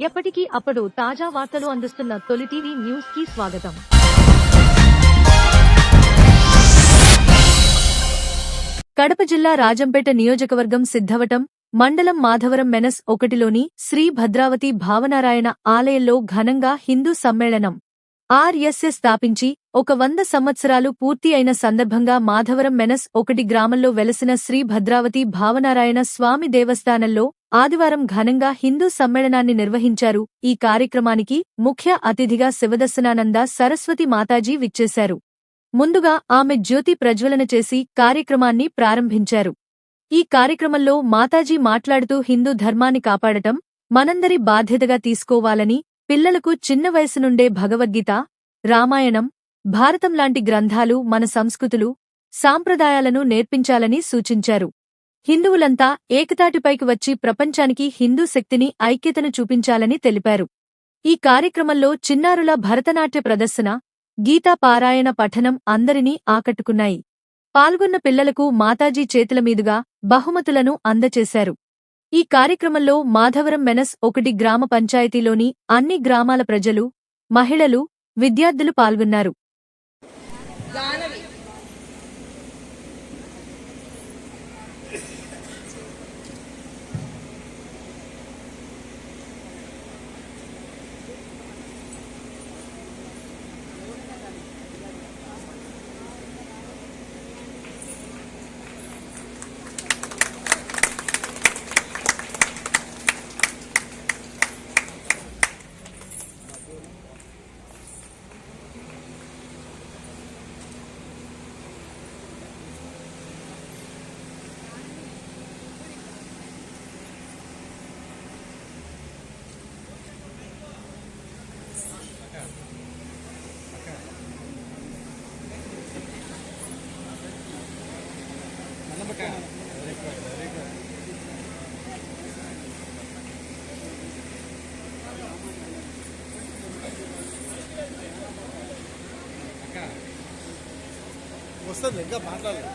ఎప్పటికీ అప్పుడు తాజా వార్తలు అందిస్తున్న తొలి టీవీ న్యూస్కి స్వాగతం. కడప జిల్లా రాజంపేట నియోజకవర్గం సిద్ధవటం మండలం మాధవరం మెనస్ ఒకటిలోని శ్రీ భద్రావతి భావనారాయణ ఆలయంలో ఘనంగా హిందూ సమ్మేళనం. ఆర్ఎస్ఎస్ స్థాపించి ఒక వంద సంవత్సరాలు పూర్తి అయిన సందర్భంగా మాధవరం మెనస్ ఒకటి గ్రామంలో వెలసిన శ్రీ భద్రావతి భావనారాయణ స్వామి దేవస్థానంలో ఆదివారం ఘనంగా హిందూ సమ్మేళనాన్ని నిర్వహించారు. ఈ కార్యక్రమానికి ముఖ్య అతిథిగా శివదర్శనానంద సరస్వతి మాతాజీ విచ్చేశారు. ముందుగా ఆమె జ్యోతి ప్రజ్వలన చేసి కార్యక్రమాన్ని ప్రారంభించారు. ఈ కార్యక్రమంలో మాతాజీ మాట్లాడుతూ హిందూ ధర్మాన్ని కాపాడటం మనందరి బాధ్యతగా తీసుకోవాలని పిల్లలకు చిన్న వయసు నుండే భగవద్గీత రామాయణం భారతం లాంటి గ్రంథాలు మన సంస్కృతులు సాంప్రదాయాలను నేర్పించాలని సూచించారు. హిందువులంతా ఏకతాటిపైకి వచ్చి ప్రపంచానికి హిందూ శక్తిని ఐక్యతను చూపించాలని తెలిపారు. ఈ కార్యక్రమంలో చిన్నారుల భరతనాట్య ప్రదర్శన గీతా పారాయణ పఠనం అందరినీ ఆకట్టుకున్నాయి. పాల్గొన్న పిల్లలకు మాతాజీ చేతుల మీదుగా బహుమతులను అందచేశారు. ఈ కార్యక్రమంలో మాధవరం మెనస్ ఒకటి గ్రామ పంచాయతీలోని అన్ని గ్రామాల ప్రజలు మహిళలు విద్యార్థులు పాల్గొన్నారు. వస్తుంది ఇంకా మాట్లాడలేదు.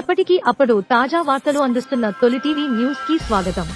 ఎప్పటికీ అప్పుడు తాజా వార్తలు అందిస్తున్న తొలి టీవీ న్యూస్కి స్వాగతం.